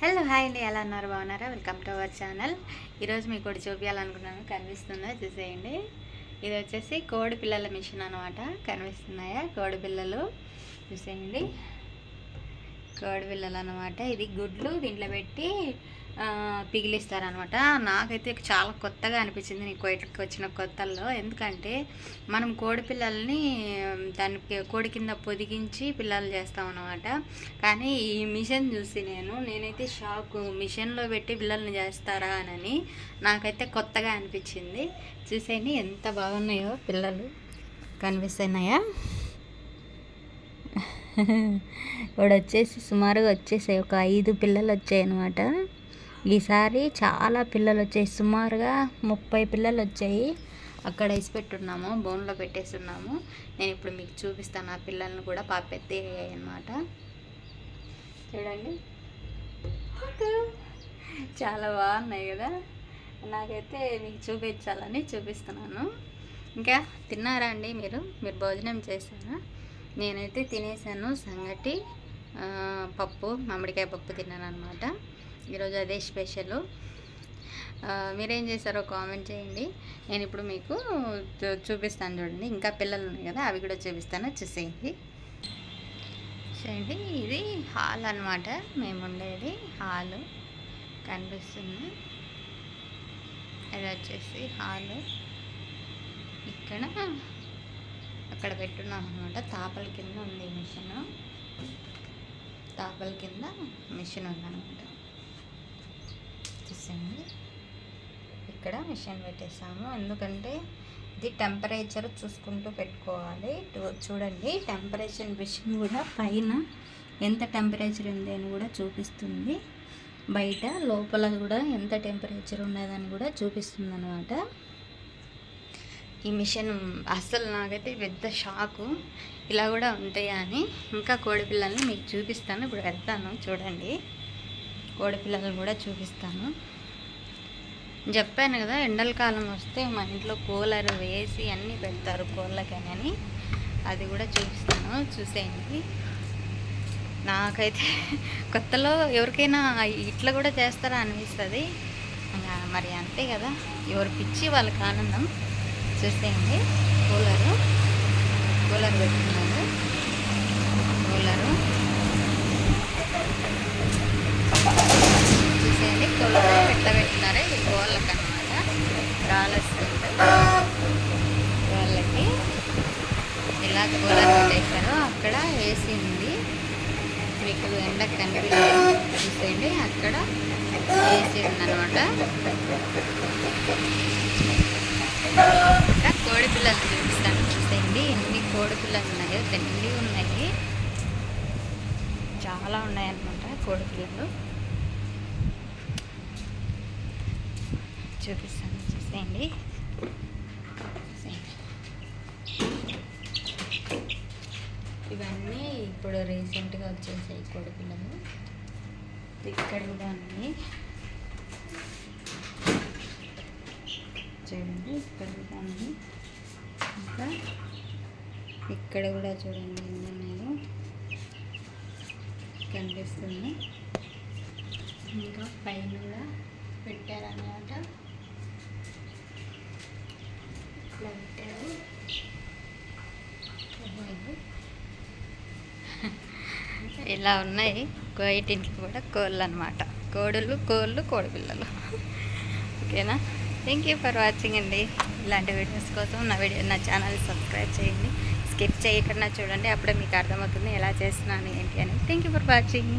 Hello hi అండి ఎలా ఉన్నారు? బాగున్నారా? వెల్కమ్ టు అవర్ ఛానల్ ఈరోజు మీకు ఒకటి చూపించాలనుకున్నాను కనిపిస్తుందా? చూసేయండి. ఇది వచ్చేసి కోడి పిల్లల మిషన్ అనమాట కనిపిస్తున్నాయా కోడి పిల్లలు? చూసేయండి. కర్డ్ పిల్లలు అనమాట ఇది గుడ్లు దీంట్లో పెట్టి పిగిలిస్తారనమాట నాకైతే చాలా కొత్తగా అనిపించింది నీకు కోయిట్కి వచ్చిన కొత్తల్లో. ఎందుకంటే మనం కోడి పిల్లల్ని దానికి కోడి కింద పొదిగించి పిల్లలు చేస్తాం అనమాట కానీ ఈ మిషన్ చూసి నేను నేనైతే షాక్. మిషన్లో పెట్టి పిల్లల్ని చేస్తారా అని నాకైతే కొత్తగా అనిపించింది. చూసేయండి ఎంత బాగున్నాయో పిల్లలు. కనిపిస్తున్నాయా? ఇప్పుడు వచ్చేసి సుమారుగా వచ్చేసాయి. ఒక ఐదు పిల్లలు వచ్చాయి అనమాట ఈసారి చాలా పిల్లలు వచ్చాయి. సుమారుగా ముప్పై పిల్లలు వచ్చాయి. అక్కడ వేసి పెట్టున్నాము. బోన్లో పెట్టేస్తున్నాము నేను ఇప్పుడు మీకు చూపిస్తాను. ఆ పిల్లల్ని కూడా పాప అనమాట చూడండి చాలా బాగున్నాయి కదా. నాకైతే మీకు చూపించాలని చూపిస్తున్నాను. ఇంకా తిన్నారా అండి మీరు? మీరు భోజనం చేశారా? నేనైతే తినేసాను సంగటి పప్పు మామిడికాయ పప్పు తిన్నాను అనమాట ఈరోజు అదే స్పెషల్. మీరేం చేశారో కామెంట్ చేయండి. నేను ఇప్పుడు మీకు చూపిస్తాను చూడండి. ఇంకా పిల్లలు ఉన్నాయి కదా అవి కూడా చూపిస్తాను. చూసేయండి. చూడండి ఇది హాల్ అనమాట మేము ఉండేది హాల్. కనిపిస్తుంది. ఇది వచ్చేసి హాల్. ఇక్కడ అక్కడ పెట్టున్నాను అనమాట తాపల కింద ఉంది మిషన్. తాపల కింద మిషన్ ఉందన్నమాట. చూసండి ఇక్కడ మిషన్ పెట్టేసాము ఎందుకంటే ఇది టెంపరేచర్ చూసుకుంటూ పెట్టుకోవాలి. చూడండి టెంపరేచర్ మిషన్ కూడా పైన ఎంత టెంపరేచర్ ఉంది అని కూడా చూపిస్తుంది. బయట లోపల కూడా ఎంత టెంపరేచర్ ఉన్నదని కూడా చూపిస్తుంది అనమాట ఈ మిషన్ అస్సలు నాకైతే పెద్ద షాకు. ఇలా కూడా ఉంటాయా అని. ఇంకా కోడిపిల్లల్ని మీకు చూపిస్తాను. ఇప్పుడు వెళ్తాను చూడండి. కోడిపిల్లలు కూడా చూపిస్తాను. చెప్పాను కదా ఎండల కాలం వస్తే మా ఇంట్లో కూలర్ వేసి అన్నీ పెడతారు కోళ్ళకని అని. అది కూడా చూపిస్తాను. చూసేయండి. నాకైతే కొత్తలో ఎవరికైనా ఇట్లా కూడా చేస్తారా అనిపిస్తుంది. మరి అంతే కదా. ఎవరు పిచ్చి వాళ్ళకి ఆనందం. చూసేయండి కూలరు. కూలర్ పెట్టుకున్నాను. కూలరు. చూసేయండి. కూలర్ ఎట్లా పెట్టినారు ఇది కోళ్ళకి అనమాట రాలొస్తుంది వాళ్ళకి ఇలా కూలర్ పెట్టేశారు. అక్కడ ఏసీ ఉంది. మీకు ఎండ కనిపిస్తుంది చూసేయండి. అక్కడ ఏసీ ఉందన్నమాట. చూడండి ఎన్ని కోడిపిల్లలు ఉన్నాయో తెల్లి ఉన్నాయి. చాలా ఉన్నాయన్నమాట కోడిపిల్లలు. చూపిస్తాను చూసేయండి. ఇవన్నీ ఇప్పుడు రీసెంట్గా వచ్చేసాయి కోడిపిల్లలు. ఇక్కడ కూడా ఉన్నాయి. చూడండి ఇక్కడ కూడా ఉన్నాయి. ఇంకా ఇక్కడ కూడా చూడండి ఎన్ని కనిపిస్తుంది. ఇంకా పైన కూడా పెట్టారనమాట ఇట్లా పెట్టారు ఇలా ఉన్నాయి. కోయిటింటికి కూడా కోళ్ళు అనమాట కోడులు కోళ్ళు కోడిపిల్లలు. ఓకేనా? థ్యాంక్ యూ ఫర్ వాచింగ్ అండి. ఇలాంటి వీడియోస్ కోసం నా వీడియో నా ఛానల్ సబ్స్క్రైబ్ చేయండి. స్కిప్ చేయకుండా చూడండి. అప్పుడే మీకు అర్థమవుతుంది ఎలా చేస్తున్నాను ఏంటి అని. Thank you for watching